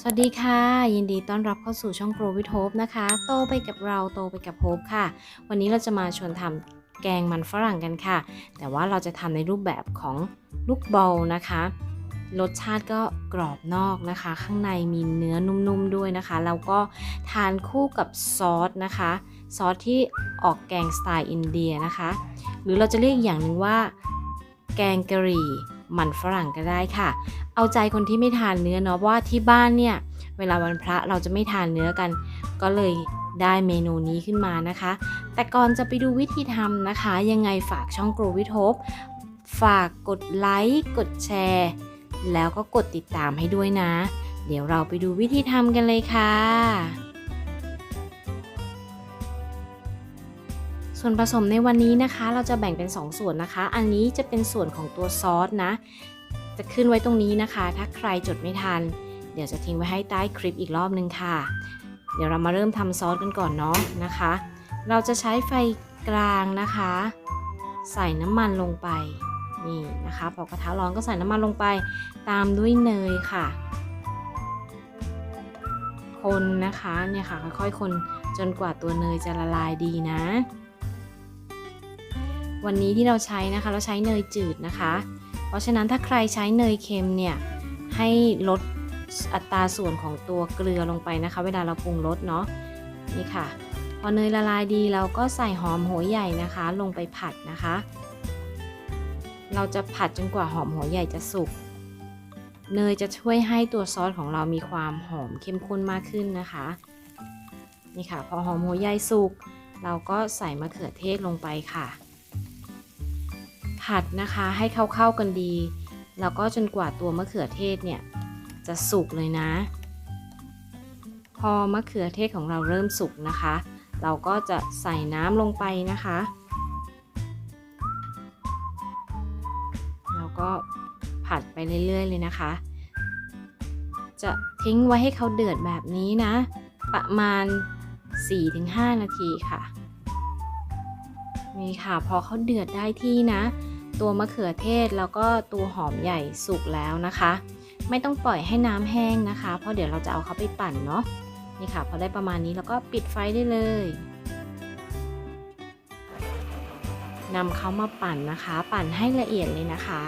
สวัสดีค่ะ ยินดีต้อนรับเข้าสู่ช่อง Grow with Hope นะคะ โตไปกับเราโตไปกับ Hope ค่ะ วันนี้เราจะมาชวนทำแกงมันฝรั่งกันค่ะ แต่ว่าเราจะทำในรูปแบบของลูกบอลนะคะ รสชาติก็กรอบนอกนะคะ ข้างในมีเนื้อนุ่มๆด้วยนะคะ แล้วก็ทานคู่กับซอสนะคะ ซอสที่ออกแกงสไตล์อินเดียนะคะ หรือเราจะเรียกอย่างหนึ่งว่า แกงกะหรี่ มันฝรั่งก็ได้ค่ะ เอาใจคนที่ไม่ทานเนื้อเนาะว่าที่บ้านเนี่ย เวลาวันพระเราจะไม่ทานเนื้อกัน ก็เลยได้เมนูนี้ขึ้นมานะคะ แต่ก่อนจะไปดูวิธีทำนะคะ ยังไงฝากช่อง Grow with Hope ฝากกดไลค์กดแชร์ แล้วก็กดติดตามให้ด้วยนะ เดี๋ยวเราไปดูวิธีทำกันเลยค่ะ ส่วนผสมในวันนี้นะคะ เราจะแบ่งเป็น 2 ส่วนนะคะ อันนี้จะเป็นส่วนของตัวซอสนะ จะขึ้นไว้ตรงนี้นะคะ ถ้าใครจดไม่ทัน เดี๋ยวจะทิ้งไว้ให้ใต้คลิปอีกรอบนึงค่ะ เดี๋ยวเรามาเริ่มทำซอสกันก่อนเนาะนะคะ เราจะใช้ไฟกลางนะคะ ใส่น้ำมันลงไปนี่นะคะพอกระทะร้อนก็ใส่น้ำมันลงไป ตามด้วยเนยค่ะ คนนะคะเนี่ยค่ะค่อยๆคนจนกว่าตัวเนยจะละลายดีนะ วันนี้ที่เราใช้นะคะ เราใช้เนยจืดนะคะ เพราะฉะนั้นถ้าใครใช้เนยเค็มเนี่ยให้ลดอัตราส่วนของตัวเกลือลงไปนะคะ เวลาเราปรุงรสเนาะนี่ค่ะ พอเนยละลายดีเราก็ใส่หอมหัวใหญ่นะคะ ลงไปผัดนะคะ เราจะผัดจนกว่าหอมหัวใหญ่จะสุกเนยจะช่วยให้ตัวซอสของเรามีความหอมเข้มข้นมากขึ้นนะคะนี่ค่ะ พอหอมหัวใหญ่สุกเราก็ใส่มะเขือเทศลงไปค่ะ ผัดนะคะให้เข้าๆกันดี แล้วก็จนกว่าตัวมะเขือเทศเนี่ยจะสุกเลยนะ พอมะเขือเทศของเราเริ่มสุกนะคะ เราก็จะใส่น้ำลงไปนะคะ แล้วก็ผัดไปเรื่อยๆเลยนะคะ จะทิ้งไว้ให้เขาเดือดแบบนี้นะ ประมาณ 4-5 นาทีค่ะนี่ค่ะพอเขาเดือดได้ที่นะ ตัวมะเขือเทศแล้วก็ตัวหอมใหญ่สุกแล้วนะคะ ไม่ต้องปล่อยให้น้ำแห้งนะคะ เพราะเดี๋ยวเราจะเอาเขาไปปั่นเนาะนี่ค่ะพอได้ประมาณนี้แล้วก็ปิดไฟได้เลยนำเขามาปั่นนะคะ ปั่นให้ละเอียดเลยนะคะ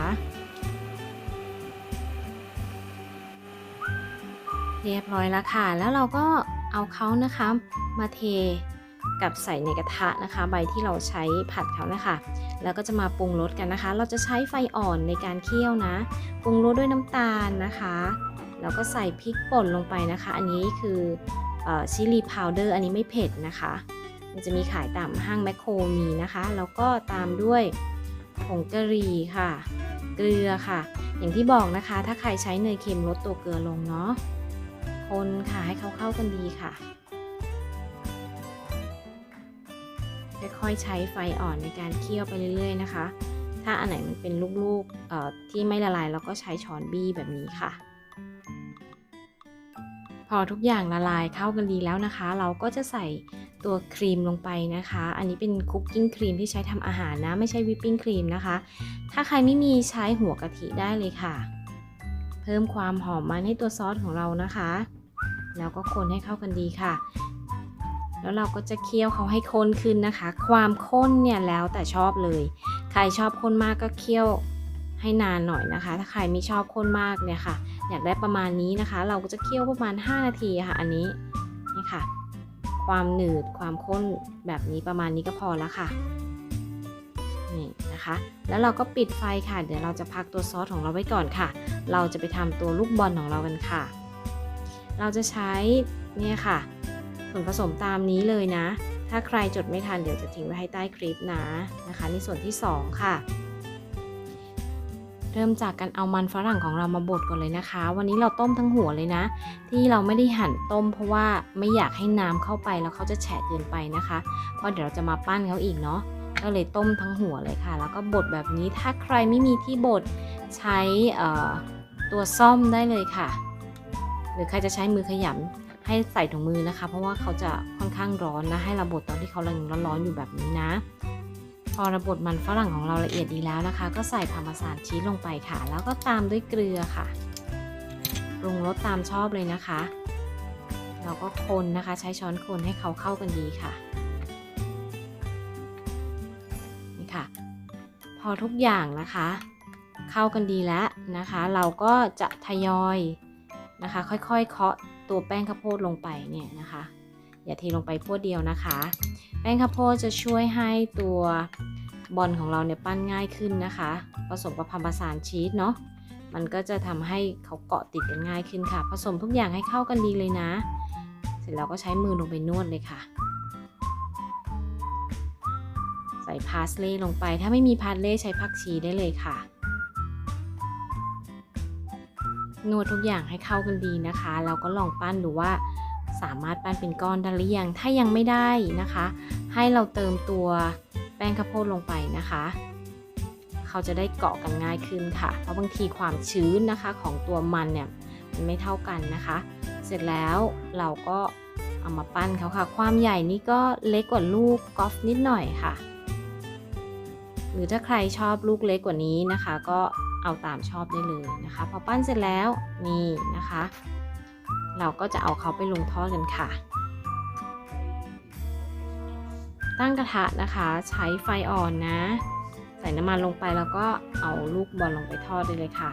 เรียบร้อยแล้วค่ะ แล้วเราก็เอาเขานะคะมาเท กับใส่ในกระทะนะคะ ใบที่เราใช้ผัดเขานะคะ แล้วก็จะมาปรุงรสกันนะคะ เราจะใช้ไฟอ่อนในการเคี่ยวนะ ปรุงรสด้วยน้ำตาลนะคะแล้วก็ใส่พริกป่นลงไปนะคะ อันนี้คือชิลลี่พาวเดอร์อันนี้ไม่เผ็ดนะคะ มันจะมีขายตามห้างแมคโครมีนะคะ แล้วก็ตามด้วยผงกะหรี่ค่ะ เกลือค่ะ อย่างที่บอกนะคะ ถ้าใครใช้เนยเค็มลดตัวเกลือลงเนาะคนค่ะให้เขาเข้ากันดีค่ะ ค่อยๆใช้ไฟอ่อนในการเคี่ยวไปเรื่อย ๆ นะคะ ถ้าอันไหนมันเป็นลูกๆที่ไม่ละลายเราก็ใช้ช้อนบี้แบบนี้ค่ะ พอทุกอย่างละลายเข้ากันดีแล้วนะคะ เราก็จะใส่ตัวครีมลงไปนะคะ อันนี้เป็นคุกกิ้งครีมที่ใช้ทำอาหารนะ ไม่ใช่วิปปิ้งครีมนะคะ ถ้าใครไม่มีใช้หัวกะทิได้เลยค่ะ เพิ่มความหอมมันให้ตัวซอสของเรานะคะ แล้วก็คนให้เข้ากันดีค่ะ แล้วเราก็จะเคี่ยวเขาให้ข้นขึ้นนะคะ ความข้นเนี่ยแล้วแต่ชอบเลย ใครชอบข้นมากก็เคี่ยวให้นานหน่อยนะคะ ถ้าใครไม่ชอบข้นมากเนี่ยค่ะ อยากได้ประมาณนี้นะคะ เราก็จะเคี่ยวประมาณ 5 นาทีค่ะ อันนี้นี่ค่ะ ความหนืดความข้นแบบนี้ประมาณนี้ก็พอแล้วค่ะนี่นะคะ แล้วเราก็ปิดไฟค่ะ เดี๋ยวเราจะพักตัวซอสของเราไว้ก่อนค่ะ เราจะไปทำตัวลูกบอลของเรากันค่ะ เราจะใช้เนี่ยค่ะ ส่วนผสมตามนี้เลยนะ ถ้าใครจดไม่ทันเดี๋ยวจะทิ้งไว้ให้ใต้คลิปนะนะคะในส่วนที่ 2 ค่ะ เริ่มจากการเอามันฝรั่งของเรามาบดก่อนเลยนะคะ วันนี้เราต้มทั้งหัวเลยนะ ที่เราไม่ได้หั่นต้ม เพราะว่าไม่อยากให้น้ำเข้าไปแล้วเขาจะแฉะเกินไปนะคะ เพราะเดี๋ยวเราจะมาปั้นเขาอีกเนาะก็เลยต้มทั้งหัวเลยค่ะ แล้วก็บดแบบนี้ถ้าใครไม่มีที่บดใช้ตัวซ่อมได้เลยค่ะ หรือใครจะใช้มือขยำ ให้ใส่ถุงมือนะคะ เพราะว่าเขาจะค่อนข้างร้อนนะ ให้เราบดตอนที่เขากำลังร้อนๆอยู่แบบนี้นะ พอระบดมันฝรั่งของเราละเอียดดีแล้วนะคะ ก็ใส่พาร์เมซานชีสลงไปค่ะ แล้วก็ตามด้วยเกลือค่ะปรุงรสตามชอบเลยนะคะ เราก็คนนะคะ ใช้ช้อนคนให้เขาเข้ากันดีค่ะนี่ค่ะ พอทุกอย่างนะคะ เข้ากันดีแล้วนะคะ เราก็จะทยอยนะคะ ค่อยๆเคาะ ตัวแป้งข้าวโพดลงไปเนี่ยนะคะ อย่าเทลงไปพวดเดียวนะคะ แป้งข้าวโพดจะช่วยให้ตัวบอลของเราเนี่ยปั้นง่ายขึ้นนะคะ ผสมกับพาร์มซานชีสเนาะมันก็จะทำให้เขาเกาะติดกันง่ายขึ้นค่ะ ผสมทุกอย่างให้เข้ากันดีเลยนะ เสร็จแล้วก็ใช้มือลงไปนวดเลยค่ะ ใส่พาสเล่ลงไป ถ้าไม่มีพาสเล่ใช้ผักชีได้เลยค่ะ นวดทุกอย่างให้เข้ากันดีนะคะเราก็ลองปั้นดูว่าสามารถปั้นเป็นก้อนได้หรือยัง ถ้ายังไม่ได้นะคะ ให้เราเติมตัวแป้งข้าวโพดลงไปนะคะ เขาจะได้เกาะกันง่ายขึ้นค่ะ เพราะบางทีความชื้นนะคะของตัวมันเนี่ยมันไม่เท่ากันนะคะ เสร็จแล้วเราก็เอามาปั้นเขาค่ะ ความใหญ่นี่ก็เล็กกว่าลูกกอล์ฟนิดหน่อยค่ะ หรือถ้าใครชอบลูกเล็กกว่านี้นะคะ ก็ เอาตามชอบได้เลยนะคะ พอปั้นเสร็จแล้วนี่นะคะ เราก็จะเอาเขาไปลงทอดกันค่ะ ตั้งกระทะนะคะใช้ไฟอ่อนนะ ใส่น้ำมันลงไปแล้วก็เอาลูกบอลลงไปทอดได้เลยค่ะ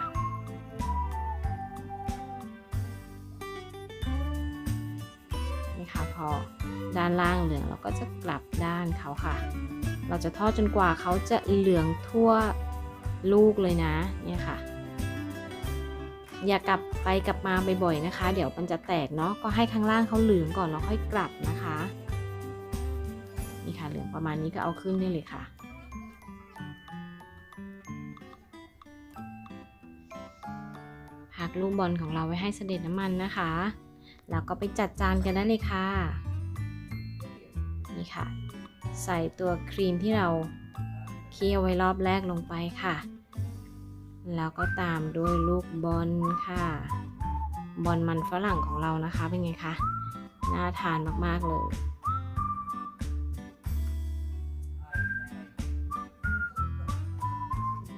นี่ค่ะพอด้านล่างเหลืองเราก็จะกลับด้านเขาค่ะ เราจะทอดจนกว่าเขาจะเหลืองทั่ว ลูกเลยนะเนี่ยค่ะ อย่ากลับไปกลับมาบ่อยๆนะคะ เดี๋ยวมันจะแตกเนาะก็ให้ข้างล่างเขาเหลืองก่อนแล้วค่อยกลับนะคะนี่ค่ะเหลืองประมาณนี้ก็เอาขึ้นได้เลยค่ะ พักลูกบอลของเราไว้ให้เสด็จน้ำมันนะคะ แล้วก็ไปจัดจานกันได้เลยค่ะ นี่ค่ะ ใส่ตัวครีมที่เรา เคี่ยวไว้รอบแรกลงไปค่ะ แล้วก็ตามด้วยลูกบอลค่ะ บอลมันฝรั่งของเรานะคะเป็นไงคะ น่าทานมากๆเลย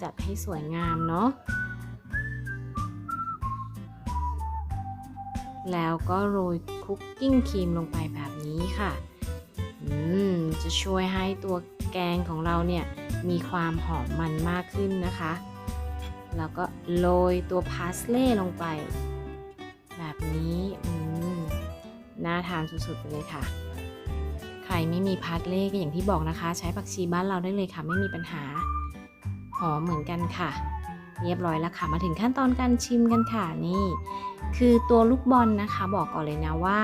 จัดให้สวยงามเนาะ แล้วก็โรยคุกกิ้งครีมลงไปแบบนี้ค่ะ อืม จะช่วยให้ตัว แกงของเราเนี่ยมีความหอมมันมากขึ้นนะคะ แล้วก็โรยตัวพาสเล่ลงไป แบบนี้น่าทานสุดๆไปเลยค่ะ ใครไม่มีพาสเล่ก็อย่างที่บอกนะคะ ใช้ผักชีบ้านเราได้เลยค่ะ ไม่มีปัญหา หอมเหมือนกันค่ะ เรียบร้อยแล้วค่ะ มาถึงขั้นตอนการชิมกันค่ะนี่ คือตัวลูกบอลนะคะ บอกก่อนเลยนะว่า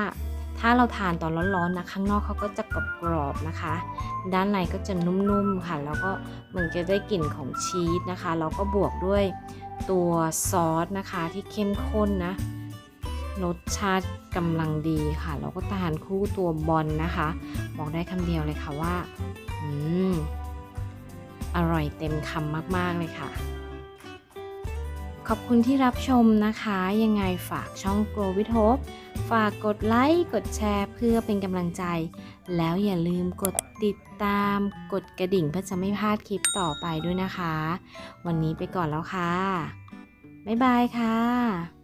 ถ้าเราทานตอนร้อนๆนะข้างนอกเขาก็จะกรอบๆนะคะ ด้านในก็จะนุ่มๆค่ะ แล้วก็เหมือนจะได้กลิ่นของชีสนะคะ แล้วก็บวกด้วยตัวซอสนะคะที่เข้มข้นนะรสชาติกำลังดีค่ะ แล้วก็ทานคู่ตัวบอลนะคะ บอกได้คำเดียวเลยค่ะว่า อืม อร่อยเต็มคำมาก ๆ เลยค่ะ อบคุณที่รับชมนะคะ ยังไงฝากช่อง Grow with Hope ฝากกดไลค์ กดแชร์เพื่อเป็นกำลังใจ แล้วอย่าลืมกดติดตาม กดกระดิ่งเพื่อจะไม่พลาดคลิปต่อไปด้วยนะคะ วันนี้ไปก่อนแล้วค่ะ บ๊ายบายค่ะ